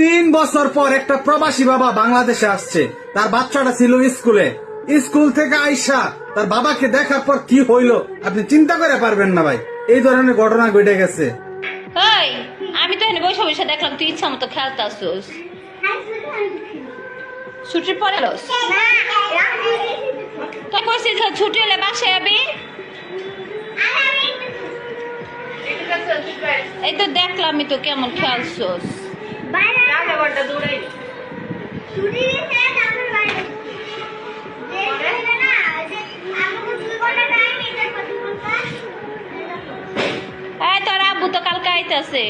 তিন বছর পর একটা প্রবাসী বাবা বাংলাদেশে আসছে। তার বাচ্চাটা ছিল স্কুলে। স্কুল থেকে আইসা তার বাবাকে দেখার পর কি হইল আপনি চিন্তা করে পারবেন না ভাই। এই ধরনের ঘটনা ঘটে গেছে। আমি তো এখানে বসে বসে দেখলাম তুই ইচ্ছা মতো খেলতে আসছিস ছুটির পরে এলোস? তুই ছুটি হলে বাসায় যাবি এই তো দেখলাম তো কেমন খেলছস। এই তোর আব্বু তো কালকে আইতাছে।